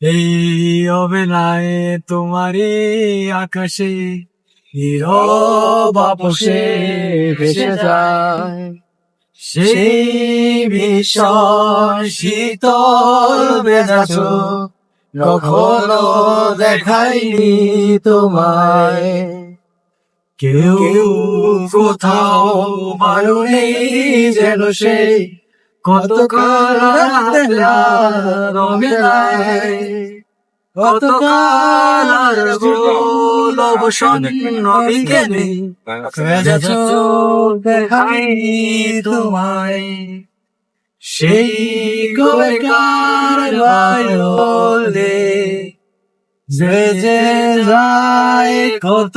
এই অবেলায় তোমারই আকাশে আপোষে ভেসে যায়। সেই ভীষণ শীতল বেজাছ কখনো দেখাইনি তোমায়। কেউ কোথাও মারুনি যেন সেই কত কত কাল আর ভুল অবসন্ন বিকেলে তোমায় সেই গোবেকার বায়লে যে যে যায় কত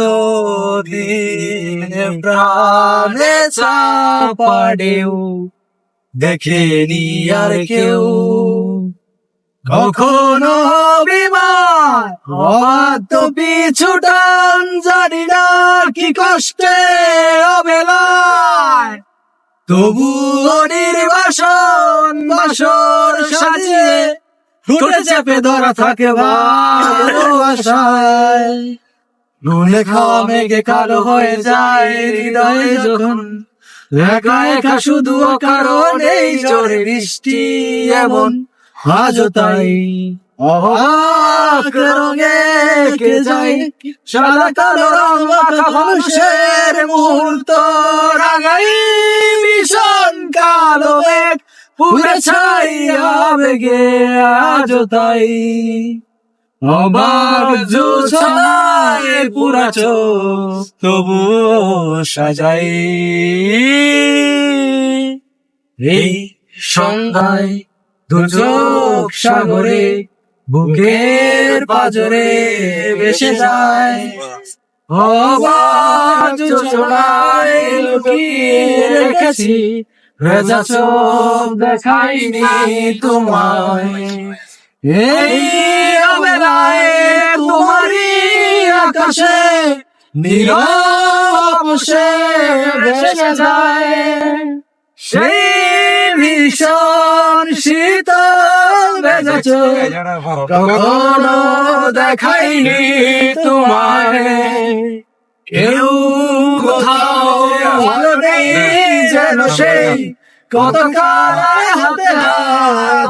দিন প্রাণে চাপাডেও দেখেনি আর কেউ। কখনো বিমান অত পিছু টান, জানি না কি কষ্টে অবেলায়। তবু নির্বাসন বাসর সাজিয়ে ঠোঁটে চেপে ধরা থাকে ভালোবাসায়। নুনে খাওয়া মেঘে কালো হয়ে যায় হৃদয়ে যখন একা একা শুধু কারণ এই জোরে বৃষ্টি এমন। আজও তাই রঙে কে যায়? সাদা কালো রং মানুষের মুহূর্ত রাগাই ভীষণ কালো মেঘ পুরে ছাই আবেগে, আজও তাই। অবাক জোছনায় পুরা চোখ, তবুও সাজাই। এই সন্ধ্যায় দুচোখ সাগরে, বুকের পাজরে ভেসে যায়। অবাক জোছনায় লুকিয়ে রেখেছি ভেজা চোখ দেখাইনি তোমায়। এই অবেলায় তোমারই আকাশে নীরবসে ভেসে যায়। সেই ভীষণ শীতল বেজেছ। কখনো দেখাইনি তোমায়। কেউ কোথাও ভালো নেই যেন সেই কত কাল হাতে হাত।